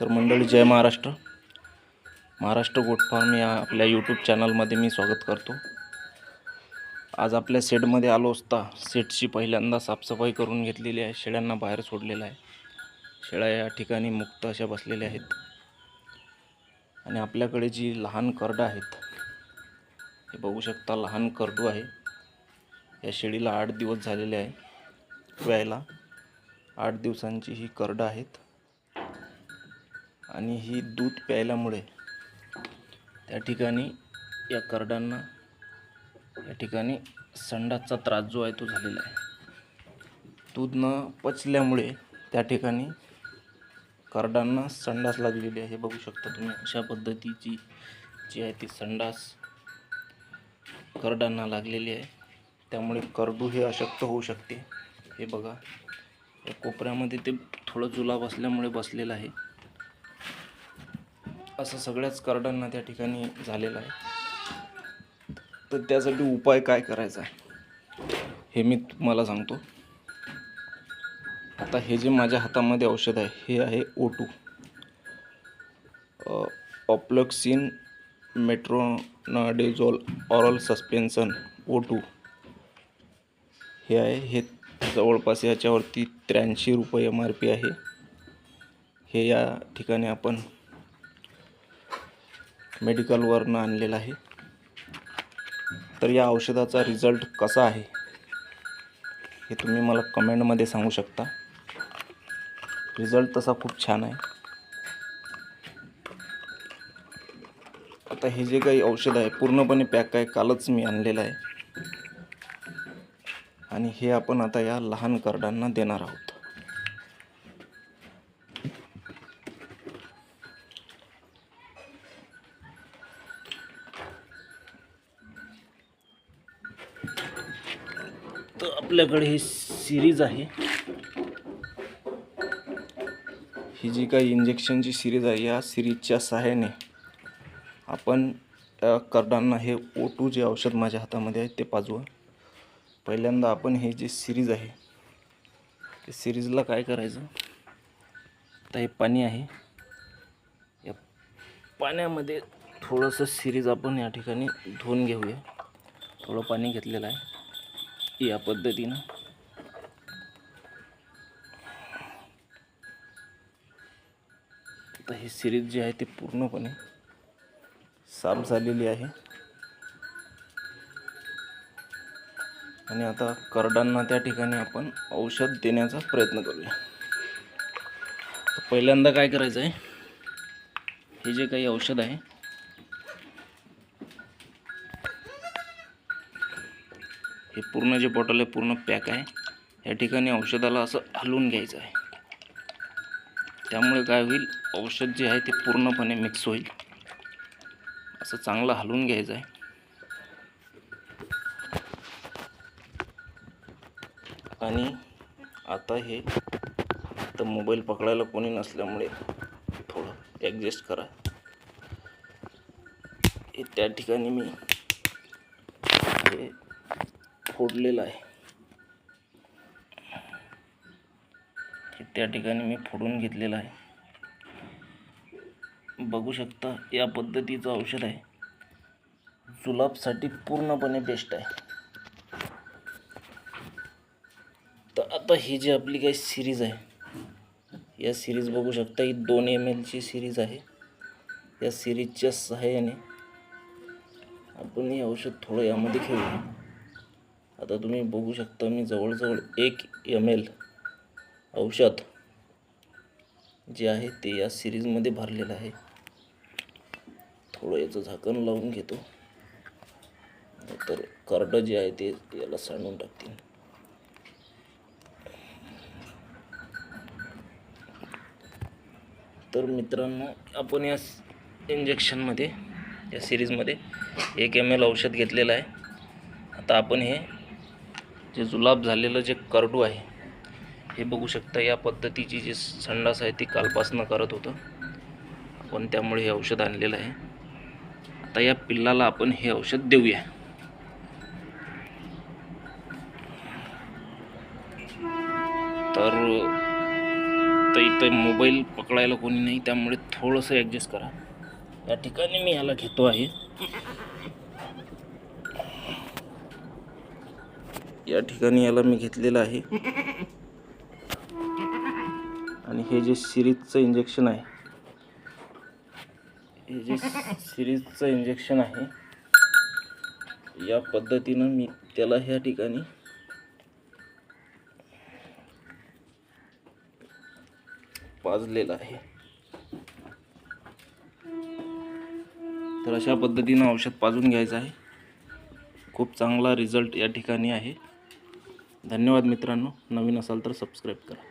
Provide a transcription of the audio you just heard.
तर मंडळी जय Maharashtra. Maharashtra goat farm या आपल्या यूट्यूब चॅनलमध्ये मी स्वागत करतो. आज आपल्या शेडमध्ये आलो असता शेडची पहिल्यांदा साफसफाई करून घेतलेली आहे शेळ्यांना बाहेर सोडलेलं आहे. शेळ्या या ठिकाणी मुक्त अशा बसलेल्या आहेत. आणि आपल्याकडे जी लहान करडं आहेत हे बघू शकता लहान करडू आहे. या शेळीला आठ दिवस झालेले आहे व्यायला आठ दिवसांची ही करडं आहेत. आणि ही दूध प्यायल्यामुळे त्या ठिकाणी या करडांना या ठिकाणी संडासचा त्रास जो आहे तो झालेला आहे. दूध न पचल्यामुळे त्या ठिकाणी करडांना संडास लागलेली आहे. हे बघू शकता तुम्ही अशा पद्धतीची जी आहे ती संडास करडांना लागलेली आहे. त्यामुळे करडू हे अशक्त होऊ शकते. हे बघा या कोपऱ्यामध्ये ते थोडं जुलाब असल्यामुळे बसलेलं आहे. असं सगळ्याच कार्डांना त्या ठिकाणी झालेलं आहे. तर त्यासाठी उपाय काय करायचा आहे? हे मी तुम्हाला सांगतो. आता हे जे माझ्या हातामध्ये औषध आहे हे आहे O two ofloxacin metronidazole oral suspension O two हे आहे हे जवळपास याच्यावरती त्र्याऐंशी रुपये एम आर पी आहे. हे या ठिकाणी आपण मेडिकलवरनं आणलेलं आहे. तर या औषधाचा रिझल्ट कसा आहे? हे तुम्ही मला कमेंटमध्ये सांगू शकता. रिझल्ट तसा खूप छान आहे. आता हे जे काही औषध आहे पूर्णपणे पॅक आहे कालच मी आणलेलं आहे. आणि हे आपण आता या लहान करडांना देणार आहोत. तर आपल्याकडे ही सिरीज आहे. ही जी काही इंजेक्शनची सिरीज आहे या सिरीजच्या सहाय्याने आपण त्या करडांना हे ओ टू जे औषध माझ्या हातामध्ये आहे ते पाजवा. पहिल्यांदा आपण हे जे सिरीज आहे ते सिरीजला काय करायचं? तर हे पाणी आहे. या पाण्यामध्ये थोडंसं सिरीज आपण या ठिकाणी धुवून घेऊया. थोडं पाणी घेतलेलं आहे. या पद्धतीनं. आता ही सिरीज जी आहे ती पूर्णपणे साफ झालेली आहे. आणि आता करडांना त्या ठिकाणी आपण औषध देण्याचा प्रयत्न करूया. पहिल्यांदा काय करायचं आहे हे जे काही औषध आहे हे पूर्ण जे बॉटल आहे पूर्ण पॅक आहे. या ठिकाणी औषधाला असं हलवून घ्यायचं आहे. त्यामुळे काय होईल औषध जे आहे ते पूर्णपणे मिक्स होईल. असं चांगलं हलवून घ्यायचं आहे. आणि आता हे तर मोबाईल पकडायला कोणी नसल्यामुळे थोडं ॲडजस्ट करा. हे त्या ठिकाणी मी हे फोडलेलं आहे. त्या ठिकाणी मी फोडून घेतलेला आहे. बघू शकता या पद्धतीचं औषध आहे. जुलाबसाठी पूर्णपणे बेस्ट आहे. तर आता ही जी आपली काही सिरीज आहे या सिरीज बघू शकता ही दोन एम एलची सिरीज आहे. या सिरीजच्या सहाय्याने आपण हे औषध थोडं यामध्ये घेऊया आता तुम्ही बघू शकता मी जवळजवळ एक एम एल औषध जे आहे ते या सिरीजमध्ये भरलेलं आहे. थोडं याचं झाकण लावून घेतो. तर कार्ड जे आहे ते याला सांडून टाकतील. तर मित्रांनो आपण या इंजेक्शनमध्ये या सिरीजमध्ये एक एम एल औषध घेतलेलं आहे. आता आपण हे जे जुलाब झालेलं जे करडू आहे हे बघू शकता या पद्धतीची जी संडास आहे ती कालपासनं करत होतं. आपण त्यामुळे हे औषध आणलेलं आहे. आता या पिल्लाला आपण हे औषध देऊया. तर तर इथं मोबाईल पकडायला कोणी नाही त्यामुळे थोडंसं ॲडजस्ट करा. या ठिकाणी मी याला घेतो आहे. या ठिकाणी याला मी घेतलेलं आहे. आणि हे जे सिरीजचं इंजेक्शन आहे हे जे सिरीजचं इंजेक्शन आहे या पद्धतीनं मी त्याला ह्या ठिकाणी पाजलेलं आहे. तर अशा पद्धतीनं औषध पाजून घ्यायचं आहे. खूप चांगला रिझल्ट या ठिकाणी आहे. धन्यवाद मित्रांनो. नवीन असाल तर सबस्क्राईब करा.